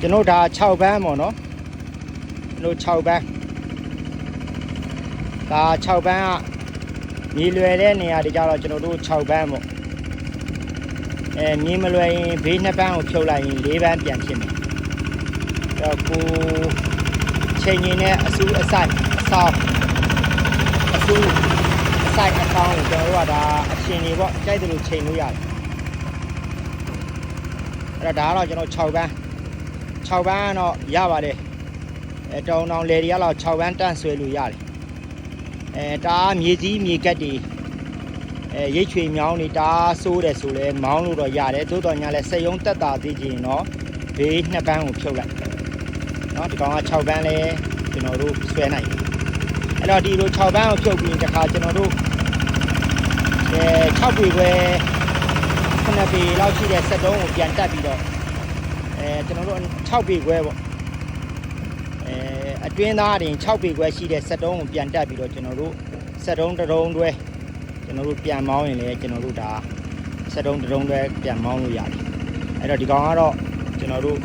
ကျွန်တော်ဒါ6ဘန်းပေါ့နော်ကျွန်တော်6ဘန်းဒါ6ဘန်းကမြေလွယ်တဲ့နေရာတွေကြတော့ကျွန်တော်တို့6ဘန်းပေါ့အဲမြေမလွယ်ရင်ဘေးနှစ်ဘန်းကိုဖြုတ်လိုက်ရင်၄ဘန်းပြန်ဖြစ်မယ်အဲ့တော့ကိုချိန်ရင်နဲ့အဆူအဆိုင်အဆောင်အဆူအဆိုင်အဆောင်ကိုကျွန်တော်တို့ကဒါအရှင်တွေပေါ့ကြိုက်တယ်လို့ချိန်လို့ရတယ်အဲ့တော့ဒါကတော့ကျွန်တော်6ဘန်း 6ဘန်းကတော့ရပါတယ်အဲတောင်တောင်လေတွေကတော့6ဘန်းတန့်ဆွဲလို့ရတယ်အဲဒါကမြေစည်းမြေကက်တွေအဲရိတ်ချွေမြောင်းတွေဒါဆိုးတယ်ဆိုလဲမောင်းလို့တော့ရတယ်သို့တော်ညာလဲစက်ယုံတက်တာသိချင်တော့ဘေးနှစ်ဘန်းကိုဖြုတ်လိုက်เนาะဒီကောင်က6ဘန်းလဲကျွန်တော်တို့ဆွဲနိုင်တယ်အဲ့တော့ဒီလို6ဘန်းကိုဖြုတ်ပြီးတခါကျွန်တော်တို့အဲ6ပေခွဲ9ပေလောက်ရှိတဲ့စက်တုံးကိုပြန်တက်ပြီးတော့ အဲ ကျွန်တော်တို့6ပေခွဲပေါ့အဲအတွင်းသားတင်6ပေခွဲရှိတဲ့စက်တုံးကိုပြန်တက်ပြီးတော့ကျွန်တော်တို့စက်တုံးတစ်တုံးတွဲကျွန်တော်တို့ပြန်မောင်းရင်လည်းကျွန်တော်တို့ဒါစက်တုံးတစ်တုံးတွဲပြန်မောင်းလို့ရတယ်အဲ့တော့ဒီကောင်ကတော့ကျွန်တော်တို့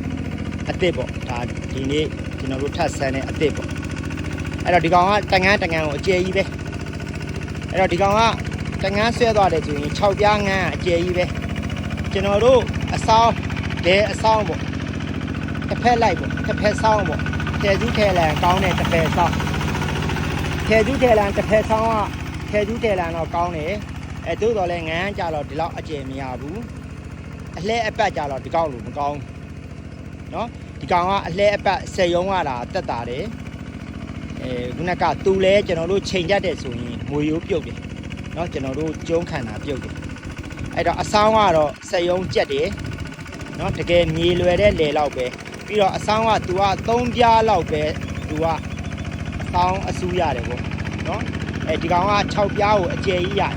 အစ်စ်ပေါ့ဒါဒီနေ့ကျွန်တော်တို့ထပ်ဆန်းတဲ့အစ်စ်ပေါ့အဲ့တော့ဒီကောင်ကတငန်းတငန်းကိုအကျယ်ကြီးပဲအဲ့တော့ဒီကောင်ကတငန်းဆွဲသွားတယ်ဆိုရင်6ပြားငန်းအကျယ်ကြီးပဲကျွန်တော်တို့အဆောင်ဒဲအဆောင်ပေါ့ တစ်ဖက်လိုက်ပေါ့တစ်ဖက်ဆောင်ပေါ့ထယ်ကျူးထယ်လန်ကောင်းတဲ့တစ်ဖက်ဆောင်ထယ်ကျူးထယ်လန်တစ်ဖက်ဆောင်ကထယ်ကျူးထယ်လန်တော့ကောင်းတယ်အဲသို့တော်လည်းငန်းကြတော့ဒီလောက်အကျယ်မရဘူးအလှဲအပတ်ကြတော့ဒီကောင်လိုမကောင်းနော်ဒီကောင်ကအလှဲအပတ်ဆယ်ယုံကတာတက်တာတယ်အဲခုနကတူလဲကျွန်တော်တို့ချိန်ကြတဲ့ဆိုရင်ငွေရိုးပြုတ်တယ်နော်ကျွန်တော်တို့ကျုံးခံတာပြုတ်တယ်အဲ့တော့အဆောင်ကတော့ဆယ်ယုံကြက်တယ်နော်တကယ်မြေလွယ်တဲ့လေလောက်ပဲ ပြီးတော့အဆောင်ကသူက3ပြားလောက်ပဲသူကဆောင်းအဆူရတယ်ပေါ့နော်အဲဒီကောင်က6ပြားကိုအကျယ်ကြီးရတယ်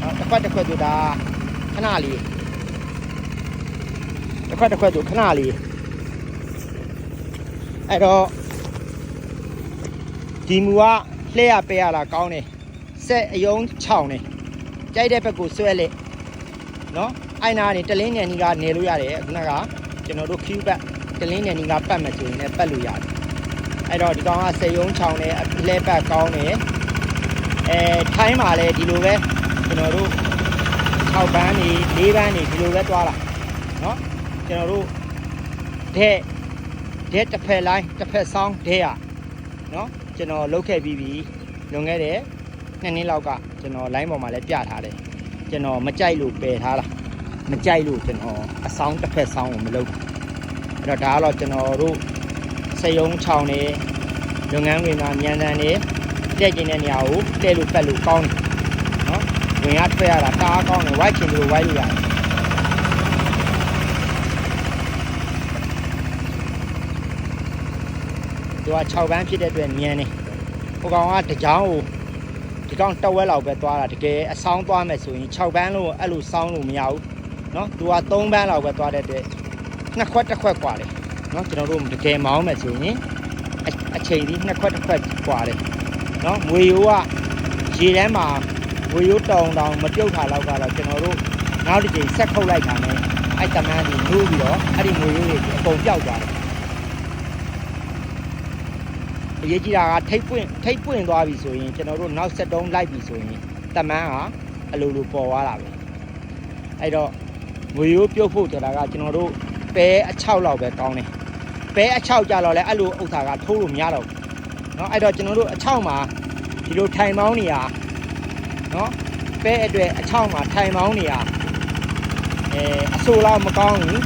နော်တစ်ခွက်တစ်ခွက်ဆိုတာခဏလေးတစ်ခွက်တစ်ခွက်ဆိုခဏလေးအဲ့တော့ဒီမူကလှည့်ရပေးရတာကောင်းတယ်ဆက်အယုံချောင်းတယ်ကြိုက်တဲ့ဘက်ကိုဆွဲလက်နော်အိုင်နာကနေတလင်းငယ်ကြီးကနေလို့ရတယ်ခုနက ကျွန်တော်တို့ Q ဘတ်တလင်းနယ်နီကပတ်မယ်ဆိုရင်လည်းပတ်လို့ရတယ်အဲ့တော့ဒီကောင်ကစေယုံချောင်းနဲ့အလဲပတ်ကောင်းတယ်အဲထိုင်းမှာလည်းဒီလိုပဲကျွန်တော်တို့6ဘန်းနေ4ဘန်းနေဒီလိုပဲသွားလာเนาะကျွန်တော်တို့တဲ့တဲ့တစ်ဖက်လိုင်းတစ်ဖက်ဆောင်းတဲ့ရเนาะကျွန်တော်လုတ်ခဲ့ပြီးပြီလွန်ခဲ့တဲ့နှစ်နှစ်လောက်ကကျွန်တော် line ပေါ်မှာလည်းပြထားတယ်ကျွန်တော်မကြိုက်လို့ပယ်ထားတာ မကြိုက်လို့ကျွန်တော်အဆောင်တစ်ဖက်ဆောင်ကိုမလုပ်ဘူးအဲ့တော့ဒါကတော့ကျွန်တော်တို့စယုံချောင်းနေလုပ်ငန်းတွေမှာမြန်တန်နေတက်ကျင်တဲ့နေရာကိုတဲလို့ပတ်လို့ကောင်းတယ်နော်ဝင်ရထွက်ရတာတအားကောင်းတယ်ဝိုက်ချင်လို့ဝိုက်လို့ရတယ်သူက6ဘန်းဖြစ်တဲ့အတွက်မြန်နေဟိုကောင်ကတကြောင်ကိုဒီကောင်တက်ဝက်လောက်ပဲသွားတာတကယ်အဆောင်သွားမယ်ဆိုရင်6ဘန်းလို့အဲ့လိုစောင်းလို့မရဘူး နော်သူက3ဘန်းလောက်ပဲသွားတဲ့အတွက်နှစ်ခွက်တစ်ခွက်กว่าတယ်နော်ကျွန်တော်တို့တကယ်မောင်းမယ်ဆိုရင်အအချိန်ဒီနှစ်ခွက်တစ်ခွက်กว่าတယ်နော်ငွေရိုးကရေထဲမှာငွေရိုးတောင်တောင်မပြုတ်တာလောက်ကတော့ကျွန်တော်တို့နောက်တစ်ချိန်ဆက်ခုတ်လိုက်တာနဲ့အဲ့တမန်းကြီးနိုးပြီးတော့အဲ့ဒီငွေရိုးတွေအကုန်ပျောက်သွားတယ်အရေးကြီးတာကထိတ်ပွင့်ထိတ်ပွင့်သွားပြီဆိုရင်ကျွန်တော်တို့နောက်ဆက်တုံးလိုက်ပြီဆိုရင်တမန်းကအလိုလိုပေါ်သွားတာပဲအဲ့တော့ ငွေရိုးပြုတ်ဖို့ဆိုတာကကျွန်တော်တို့ပဲအချောက်လောက်ပဲကောင်းတယ်ပဲအချောက်ကြတော့လဲအဲ့လိုဥစ္စာကထိုးလို့မရတော့ဘူးเนาะအဲ့တော့ကျွန်တော်တို့အချောက်မှာဒီလိုထိုင်မောင်းနေရเนาะပဲအတွက်အချောက်မှာထိုင်မောင်းနေရအဲအဆိုလောက်မကောင်းဘူး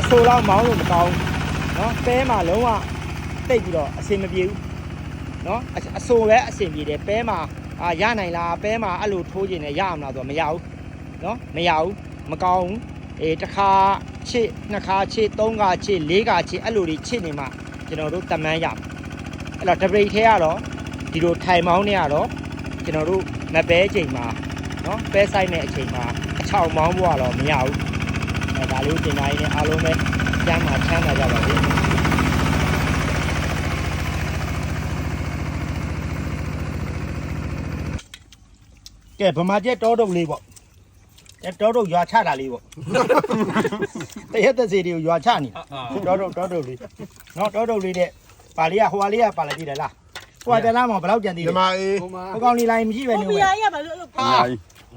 အဆိုလောက်မောင်းလို့မကောင်းဘူးเนาะပဲမှာလုံးဝတိတ်ပြီးတော့အဆင်မပြေဘူးเนาะအဆိုပဲအဆင်ပြေတယ်ပဲမှာအာရနိုင်လားပဲမှာအဲ့လိုထိုးခြင်းနဲ့ရအောင်လားဆိုတော့မရဘူးเนาะမရဘူး မကောင်းဘူးအဲတစ်ခါချစ်နှစ်ခါချစ်သုံးခါချစ်လေးခါချစ်အဲ့လိုတွေချစ်နေမှကျွန်တော်တို့တမန်းရအဲ့တော့ဒဘရိတ်ထဲကတော့ဒီလိုထိုင်မောင်းနေရတော့ကျွန်တော်တို့မပဲချိန်မှာနော်ပဲဆိုင်တဲ့အချိန်မှာအချောင်မောင်းဖို့ကတော့မရဘူးအဲဒါလေးတင်တိုင်းနဲ့အားလုံးပဲကျမ်းမှာချမ်းသာကြပါစေကဲဗမာကျက်တောတုပ်လေးပေါ့ တော်တို့ရွာချတာလေးပေါ့တရက်သက်စီတွေကိုရွာချနေတော်တို့တော်တို့လေးနော်တော်တို့လေးတဲ့ပါလေးကဟိုဟာလေးကပါလာကြည့်တယ်လားဟိုကတလားမဘယ်လောက်ကြံသေးဒီလဲမှာအေးဟိုမှာဟိုကောင်လေးလိုက်မရှိပဲနေကိုဦးပြပဲရရပါလို့အဲ့လိုဟာ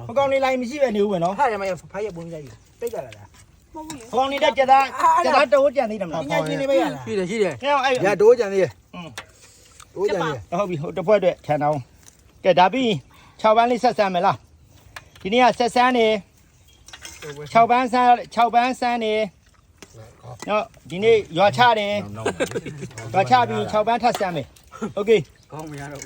ဟိုကောင်လေးလိုက်မရှိပဲနေဦးပဲနော်ဟာရမရဖိုင်ရပုံကြိုက်တိတ်ကြလာလားမဟုတ်ဘူးလေဟိုကောင်လေးတက်ကြသားကြသားတိုးကြံသေးတယ်မလားပညာရှင်နေပဲရလားရှိတယ်ရှိတယ်ဟဲ့အဲ့ရတိုးကြံသေးတယ်อืมတိုးကြံသေးတယ်ဟုတ်ပြီဟိုတစ်ဖွဲ့အတွက်ခြံအောင်ကဲဒါပြီး6ပန်းလေးဆက်ဆန်းမယ်လားဒီနေ့ကဆက်ဆန်းနေ 6ပန်းဆန်း6ပန်းဆန်းနေနော်ဒီနေ့ရွာချတယ်ရွာချပြီး6ပန်းထပ်ဆန်းမယ်โอเค ကောင်းမရတော့